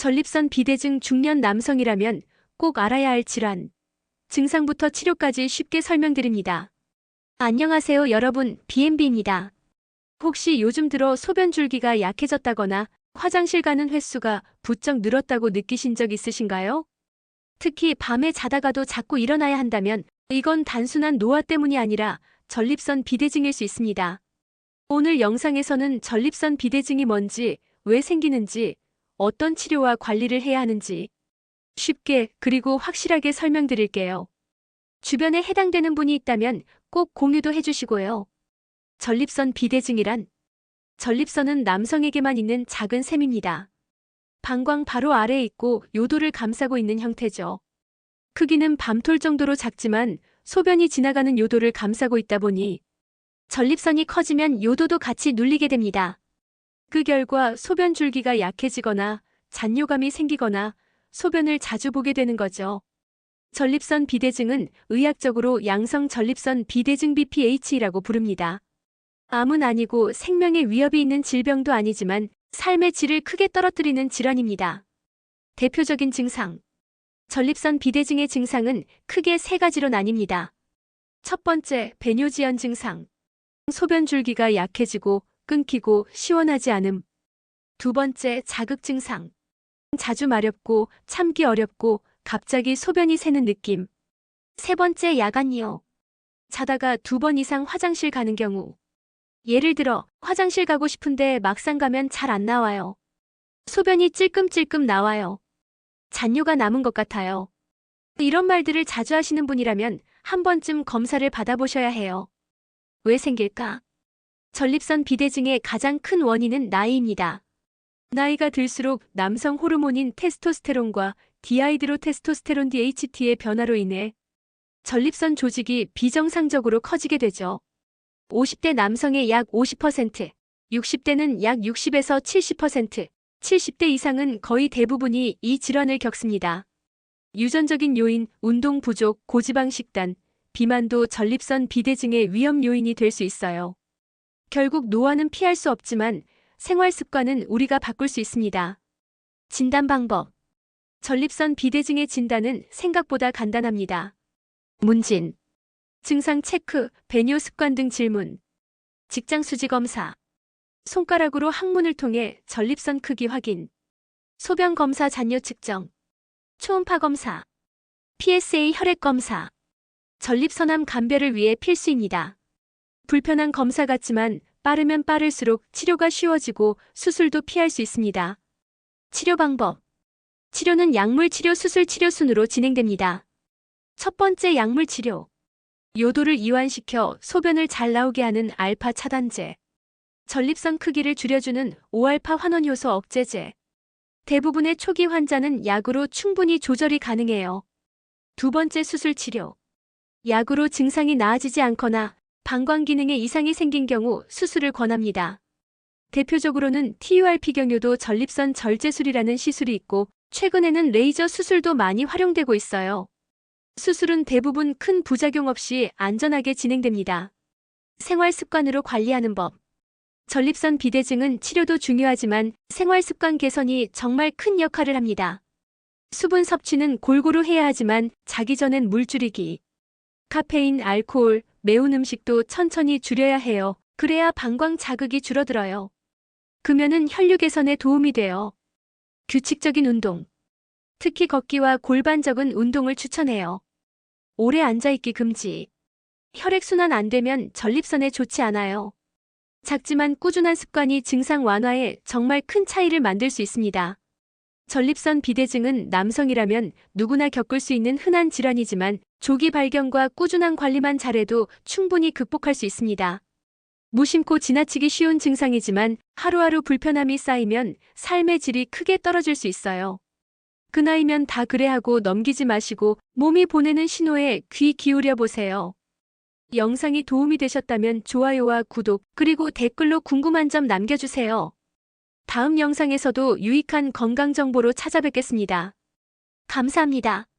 전립선 비대증 중년 남성이라면 꼭 알아야 할 질환. 증상부터 치료까지 쉽게 설명드립니다. 안녕하세요 여러분, BMB입니다. 혹시 요즘 들어 소변 줄기가 약해졌다거나 화장실 가는 횟수가 부쩍 늘었다고 느끼신 적 있으신가요? 특히 밤에 자다가도 자꾸 일어나야 한다면 이건 단순한 노화 때문이 아니라 전립선 비대증일 수 있습니다. 오늘 영상에서는 전립선 비대증이 뭔지, 왜 생기는지, 어떤 치료와 관리를 해야 하는지 쉽게 그리고 확실하게 설명드릴게요. 주변에 해당되는 분이 있다면 꼭 공유도 해주시고요. 전립선 비대증이란 전립선은 남성에게만 있는 작은 샘입니다. 방광 바로 아래에 있고 요도를 감싸고 있는 형태죠. 크기는 밤톨 정도로 작지만 소변이 지나가는 요도를 감싸고 있다 보니 전립선이 커지면 요도도 같이 눌리게 됩니다. 그 결과 소변 줄기가 약해지거나 잔뇨감이 생기거나 소변을 자주 보게 되는 거죠. 전립선 비대증은 의학적으로 양성 전립선 비대증 BPH라고 부릅니다. 암은 아니고 생명에 위협이 있는 질병도 아니지만 삶의 질을 크게 떨어뜨리는 질환입니다. 대표적인 증상. 전립선 비대증의 증상은 크게 세 가지로 나뉩니다. 첫 번째, 배뇨지연 증상. 소변 줄기가 약해지고 끊기고 시원하지 않음. 두 번째, 자극 증상. 자주 마렵고 참기 어렵고 갑자기 소변이 새는 느낌. 세 번째, 야간이요. 자다가 두 번 이상 화장실 가는 경우. 예를 들어, 화장실 가고 싶은데 막상 가면 잘 안 나와요. 소변이 찔끔찔끔 나와요. 잔뇨가 남은 것 같아요. 이런 말들을 자주 하시는 분이라면 한 번쯤 검사를 받아보셔야 해요. 왜 생길까? 전립선 비대증의 가장 큰 원인은 나이입니다. 나이가 들수록 남성 호르몬인 테스토스테론과 디하이드로 테스토스테론 DHT의 변화로 인해 전립선 조직이 비정상적으로 커지게 되죠. 50대 남성의 약 50%, 60대는 약 60에서 70%, 70대 이상은 거의 대부분이 이 질환을 겪습니다. 유전적인 요인, 운동 부족, 고지방 식단, 비만도 전립선 비대증의 위험 요인이 될 수 있어요. 결국 노화는 피할 수 없지만 생활 습관은 우리가 바꿀 수 있습니다. 진단 방법. 전립선 비대증의 진단은 생각보다 간단합니다. 문진. 증상 체크, 배뇨 습관 등 질문. 직장 수지 검사. 손가락으로 항문을 통해 전립선 크기 확인. 소변 검사 잔뇨 측정. 초음파 검사. PSA 혈액 검사. 전립선암 감별을 위해 필수입니다. 불편한 검사 같지만 빠르면 빠를수록 치료가 쉬워지고 수술도 피할 수 있습니다. 치료 방법. 치료는 약물 치료 수술 치료 순으로 진행됩니다. 첫 번째 약물 치료. 요도를 이완시켜 소변을 잘 나오게 하는 알파 차단제. 전립선 크기를 줄여주는 5알파 환원 효소 억제제. 대부분의 초기 환자는 약으로 충분히 조절이 가능해요. 두 번째 수술 치료. 약으로 증상이 나아지지 않거나 방광 기능에 이상이 생긴 경우 수술을 권합니다. 대표적으로는 TURP 경유도 전립선 절제술이라는 시술이 있고 최근에는 레이저 수술도 많이 활용되고 있어요. 수술은 대부분 큰 부작용 없이 안전하게 진행됩니다. 생활 습관으로 관리하는 법. 전립선 비대증은 치료도 중요하지만 생활 습관 개선이 정말 큰 역할을 합니다. 수분 섭취는 골고루 해야 하지만 자기 전엔 물 줄이기. 카페인, 알코올, 매운 음식도 천천히 줄여야 해요. 그래야 방광 자극이 줄어들어요. 금연은 혈류 개선에 도움이 돼요. 규칙적인 운동. 특히 걷기와 골반 적은 운동을 추천해요. 오래 앉아있기 금지. 혈액순환 안 되면 전립선에 좋지 않아요. 작지만 꾸준한 습관이 증상 완화에 정말 큰 차이를 만들 수 있습니다. 전립선 비대증은 남성이라면 누구나 겪을 수 있는 흔한 질환이지만 조기 발견과 꾸준한 관리만 잘해도 충분히 극복할 수 있습니다. 무심코 지나치기 쉬운 증상이지만 하루하루 불편함이 쌓이면 삶의 질이 크게 떨어질 수 있어요. 그 나이면 다 그래 하고 넘기지 마시고 몸이 보내는 신호에 귀 기울여 보세요. 영상이 도움이 되셨다면 좋아요와 구독, 그리고 댓글로 궁금한 점 남겨주세요. 다음 영상에서도 유익한 건강 정보로 찾아뵙겠습니다. 감사합니다.